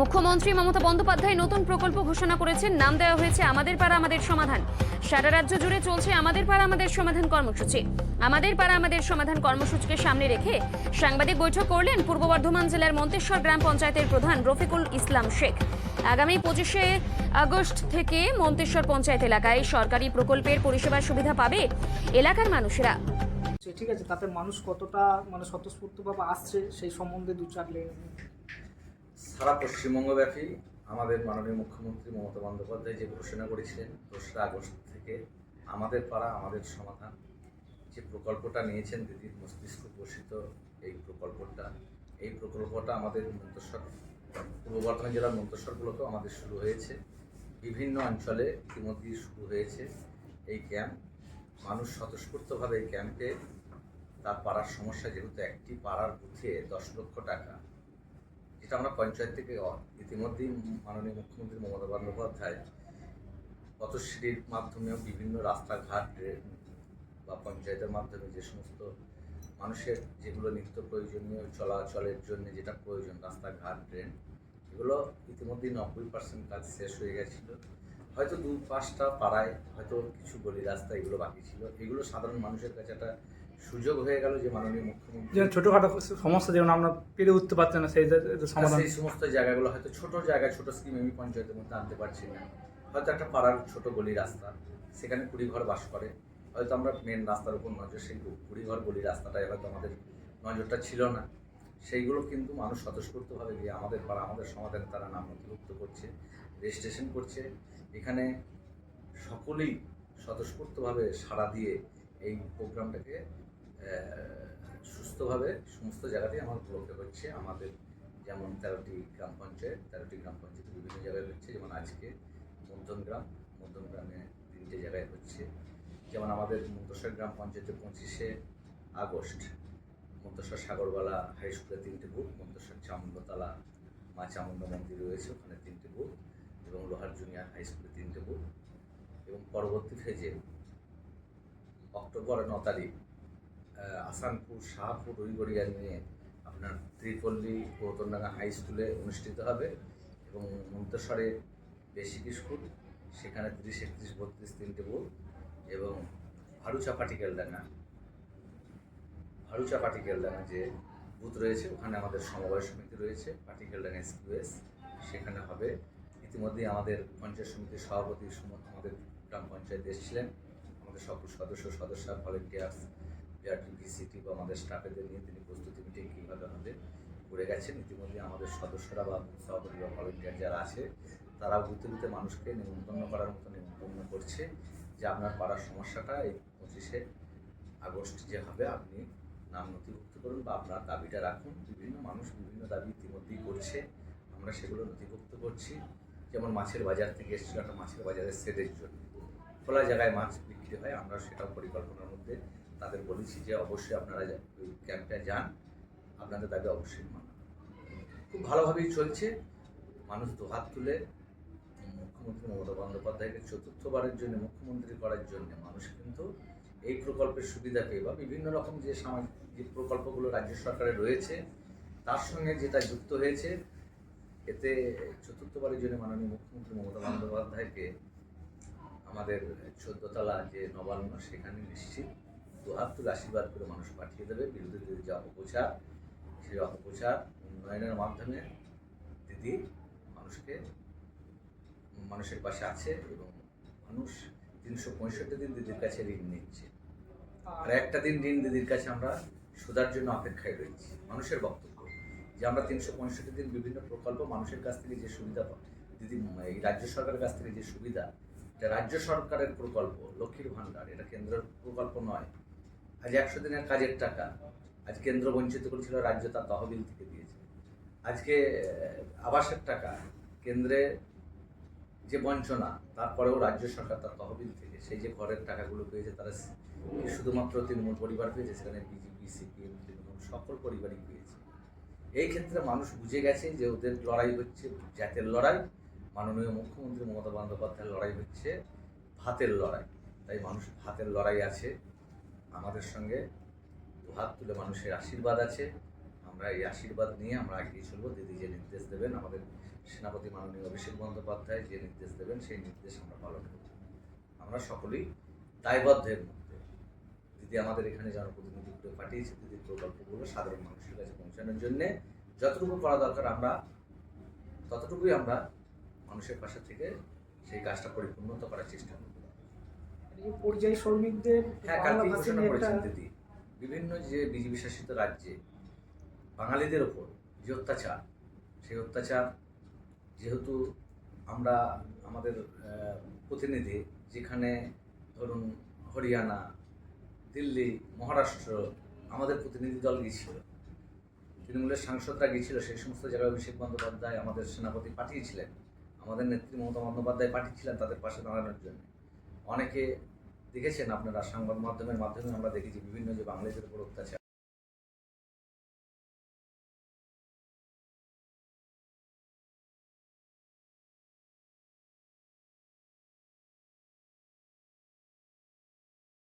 মুখ্যমন্ত্রী মমতা বন্দ্যোপাধ্যায় নতুন প্রকল্প ঘোষণা করেছেন। নাম দেওয়া হয়েছে আমাদের পাড়া, আমাদের সমাধান। সারা রাজ্য জুড়ে চলছে আমাদের পাড়া, আমাদের সমাধান কর্মসূচি। আমাদের পাড়া, আমাদের সমাধান কর্মসূচিকে সামনে রেখে সাংবাদিক বৈঠক করলেন পূর্ব বর্ধমান জেলার মন্তেশ্বর গ্রাম পঞ্চায়েতের প্রধান রফিকুল ইসলাম শেখ। আগামী পঁচিশে আগস্ট থেকে মন্তেশ্বর পঞ্চায়েত এলাকায় সরকারি প্রকল্পের পরিষেবার সুবিধা পাবে এলাকার মানুষেরা। ঠিক আছে, তাতে মানুষ কতটা মানে স্বতঃস্ফূর্তভাবে আসছে সেই সম্বন্ধে দু চার সারা পশ্চিমবঙ্গব্যাপী আমাদের মাননীয় মুখ্যমন্ত্রী মমতা বন্দ্যোপাধ্যায় যে ঘোষণা করেছিলেন দোসরা আগস্ট থেকে, আমাদের পাড়া, আমাদের সমাধান, যে প্রকল্পটা নিয়েছেন দিদির মস্তিষ্ক পোষিত এই প্রকল্পটা এই প্রকল্পটা আমাদের মন্তেশ্বর, পূর্ব বর্ধমান জেলার মন্তেশ্বরগুলোতেও আমাদের শুরু হয়েছে। বিভিন্ন অঞ্চলে ইতিমধ্যেই শুরু হয়েছে এই ক্যাম্প। মানুষ স্বতঃস্ফূর্তভাবে এই ক্যাম্পে তার পাড়ার সমস্যা যেহেতু একটি, পাড়ার বুথে দশ লক্ষ টাকা। যেটা আমরা পঞ্চায়েত থেকে ইতিমধ্যেই মাননীয় মুখ্যমন্ত্রী মমতা বন্দ্যোপাধ্যায় পথশ্রীর মাধ্যমেও বিভিন্ন রাস্তাঘাট বা পঞ্চায়েতের মাধ্যমে যে সমস্ত মানুষের যেগুলো নিত্য প্রয়োজনীয় চলাচলের জন্য যেটা প্রয়োজন, রাস্তাঘাট, ড্রেন, এগুলো ইতিমধ্যেই নব্বই পার্সেন্ট কাজ শেষ হয়ে গেছিল। হয়তো দু পাঁচটা পাড়ায় হয়তো কিছু গলি রাস্তা এগুলো বাকি ছিল। এগুলো সাধারণ মানুষের কাছে একটা সুযোগ হয়ে গেল যে মাননীয় মুখ্যমন্ত্রী যেমন ছোটোখাটো সমস্যা যেমন আমরা পেরে উঠতে পারছি না সেই সমাধান সেই সমস্ত জায়গাগুলো হয়তো ছোট জায়গা ছোট স্কিম আমি পঞ্চায়েতের মধ্যে আনতে পারছি না। হয়তো একটা পাড়ার ছোট গলি রাস্তা সেখানে কুড়ি ঘর বাস করে। হয়তো আমরা মেন রাস্তার উপর নজর সেই কুড়ি ঘর গলি রাস্তাটায় হয়তো আমাদের নজরটা ছিল না। সেইগুলো কিন্তু মানুষ স্বতঃস্ফূর্তভাবে গিয়ে আমাদের পাড়া আমাদের সমাধানে তারা নাম নথিভুক্ত করছে রেজিস্ট্রেশন করছে। এখানে সকলেই স্বতঃস্ফূর্তভাবে সাড়া দিয়ে এই প্রোগ্রামটাকে সুস্থভাবে সমস্ত জায়গাতেই আমার ব্লকে হচ্ছে। আমাদের যেমন তেরোটি গ্রাম পঞ্চায়েত, তেরোটি গ্রাম পঞ্চায়েত বিভিন্ন জায়গায় হচ্ছে। যেমন আজকে মধ্যম গ্রাম, মধ্যম গ্রামে তিনটে জায়গায় হচ্ছে। যেমন আমাদের মন্তসর গ্রাম পঞ্চায়েতে পঁচিশে আগস্ট মন্তসর সাগরবালা হাই স্কুলে তিনটে বুথ মন্তসর চামুন্ডতলা মা চামুন্ডা মন্দির রয়েছে, ওখানে তিনটে বুথ এবং লোহার জুনিয়র হাই স্কুলে তিনটে বুথ এবং পরবর্তী ফেজে অক্টোবর ন তারিখ আসানপুর শাহপুর রুইগড়িয়া নিয়ে আপনার ত্রিপল্লী গৌতমডাঙ্গা হাই স্কুলে অনুষ্ঠিত হবে এবং মন্তেশ্বরে বেসিক স্কুল, সেখানে তিরিশ একত্রিশ বত্রিশ তিনটে বুথ এবং ভারুচা পাটিকেলডাঙ্গা। ভারুচা পাটিকেলডাঙ্গা যে বুথ রয়েছে, ওখানে আমাদের সমবায় সমিতি রয়েছে, পাটিকেলডাঙ্গা এসকিউএস, সেখানে হবে। ইতিমধ্যেই আমাদের পঞ্চায়েত সমিতির সভাপতি আমাদের গ্রাম পঞ্চায়েত এসেছিলেন। আমাদের সকল সদস্য সদস্য ভলেন্টিয়ার্স বিআরটি, ভিসিটি বা আমাদের স্টাফেদের নিয়ে তিনি প্রস্তুতি মিটিং কীভাবে হবে করে গেছেন। ইতিমধ্যে আমাদের সদস্যরা বা সভাপতি বা ভলেন্টিয়ার যারা আছে তারা বুথে বুথে মানুষকে নিমন্ত্রণ করার মতো নিমন্ত্রণ করছে যে আপনার পাড়ার সমস্যাটা এই পঁচিশে আগস্ট যে হবে, আপনি নাম নথিভুক্ত করুন বা আপনার দাবিটা রাখুন। বিভিন্ন মানুষ বিভিন্ন দাবি ইতিমধ্যেই করছে। আমরা সেগুলো নথিভুক্ত করছি। যেমন মাছের বাজার থেকে এসেছিল একটা মাছের বাজারের সেটের জন্য। খোলা জায়গায় মাছ বিক্রি হয়, আমরা সেটাও পরিকল্পনার মধ্যে তাদের বলেছি যে অবশ্যই আপনারা ওই ক্যাম্পে যান। আপনাদের দাবি অবশ্যই মানা। খুব ভালোভাবেই চলছে। মানুষ দুহাত তুলে মুখ্যমন্ত্রী মমতা বন্দ্যোপাধ্যায়কে চতুর্থবারের জন্য মুখ্যমন্ত্রী করার জন্য মানুষ কিন্তু এই প্রকল্পের সুবিধা পেয়ে বা বিভিন্ন রকম যে সামাজিক যে প্রকল্পগুলো রাজ্য সরকারের রয়েছে, তার সঙ্গে যেটা যুক্ত হয়েছে, এতে চতুর্থবারের জন্য মাননীয় মুখ্যমন্ত্রী মমতা বন্দ্যোপাধ্যায়কে আমাদের চোদ্দতলা যে নবান্ন, সেখানে নিশ্চিত দুহাত তুলে আশীর্বাদ করে মানুষ পাঠিয়ে দেবে। বিরোধীদের যে অপপ্রচার, সেই অপপ্রচার উন্নয়নের মাধ্যমে দিদি মানুষকে, মানুষের পাশে আছে এবং মানুষ তিনশো পঁয়ষট্টি দিন দিদির কাছে ঋণ নিচ্ছে। আর একটা দিন ঋণ দিদির কাছে আমরা সুদার জন্য অপেক্ষায় রয়েছি। মানুষের বক্তব্য যে আমরা তিনশো পঁয়ষট্টি দিন বিভিন্ন প্রকল্প, মানুষের কাছ থেকে যে সুবিধা দিদি, এই রাজ্য সরকারের কাছ থেকে যে সুবিধা, এটা রাজ্য সরকারের প্রকল্প, লক্ষ্মীর ভাণ্ডার, এটা কেন্দ্রের প্রকল্প নয়। আজ একশো দিনের কাজের টাকা আজ কেন্দ্র বঞ্চিত করেছিল রাজ্য তার তহবিল থেকে দিয়েছে। আজকে আবাসের টাকা, কেন্দ্রে যে বঞ্চনা, তারপরেও রাজ্য সরকার তার তহবিল থেকে সেই যে ঘরের টাকাগুলো পেয়েছে, তারা শুধুমাত্র তৃণমূল পরিবার পেয়েছে, সেখানে বিজেপি, সিপিএম, তৃণমূল সকল পরিবারই পেয়েছে। এই ক্ষেত্রে মানুষ বুঝে গেছে যে ওদের লড়াই হচ্ছে জাতের লড়াই, মাননীয় মুখ্যমন্ত্রী মমতা বন্দ্যোপাধ্যায়ের লড়াই হচ্ছে ভাতের লড়াই। তাই মানুষ ভাতের লড়াই আছে। আমাদের সঙ্গে হাত তুলে মানুষের আশীর্বাদ আছে। আমরা এই আশীর্বাদ নিয়ে আমরা এগিয়ে চলবো। দিদি যে নির্দেশ দেবেন, আমাদের সেনাপতি মাননীয় অভিষেক বন্দ্যোপাধ্যায় যে নির্দেশ দেবেন, সেই নির্দেশ আমরা পালন করব। আমরা সকলেই দায়বদ্ধের মধ্যে। দিদি আমাদের এখানে জনপ্রতিনিধি করে পাঠিয়েছে। দিদির প্রকল্পগুলো সাধারণ মানুষের কাছে পৌঁছানোর জন্য যতটুকু করা দরকার আমরা, ততটুকুই আমরা মানুষের পাশে থেকে সেই কাজটা পরিপূর্ণত করার চেষ্টা করব। পরিযায়ী শ্রমিকদের হ্যাঁ কালকে ঘোষণা করেছেন দিদি। বিভিন্ন যে বিজেপি শাসিত রাজ্যে বাঙালিদের ওপর যে অত্যাচার সেই অত্যাচার যেহেতু আমরা আমাদের প্রতিনিধি যেখানে ধরুন হরিয়ানা দিল্লি মহারাষ্ট্র আমাদের প্রতিনিধি দল গিয়েছিল তৃণমূলের সাংসদরা গিয়েছিল সেই সমস্ত জায়গায় অভিষেক বন্দ্যোপাধ্যায় আমাদের সেনাপতি পাঠিয়েছিলেন আমাদের নেত্রী মমতা বন্দ্যোপাধ্যায় পাঠিয়েছিলেন তাদের পাশে দাঁড়ানোর জন্য। অনেকে দেখেছেন আপনারা সংবাদ মাধ্যমের মাধ্যমে আমরা দেখেছি বিভিন্ন যে বাংলাদেশের উপর অত্যাচার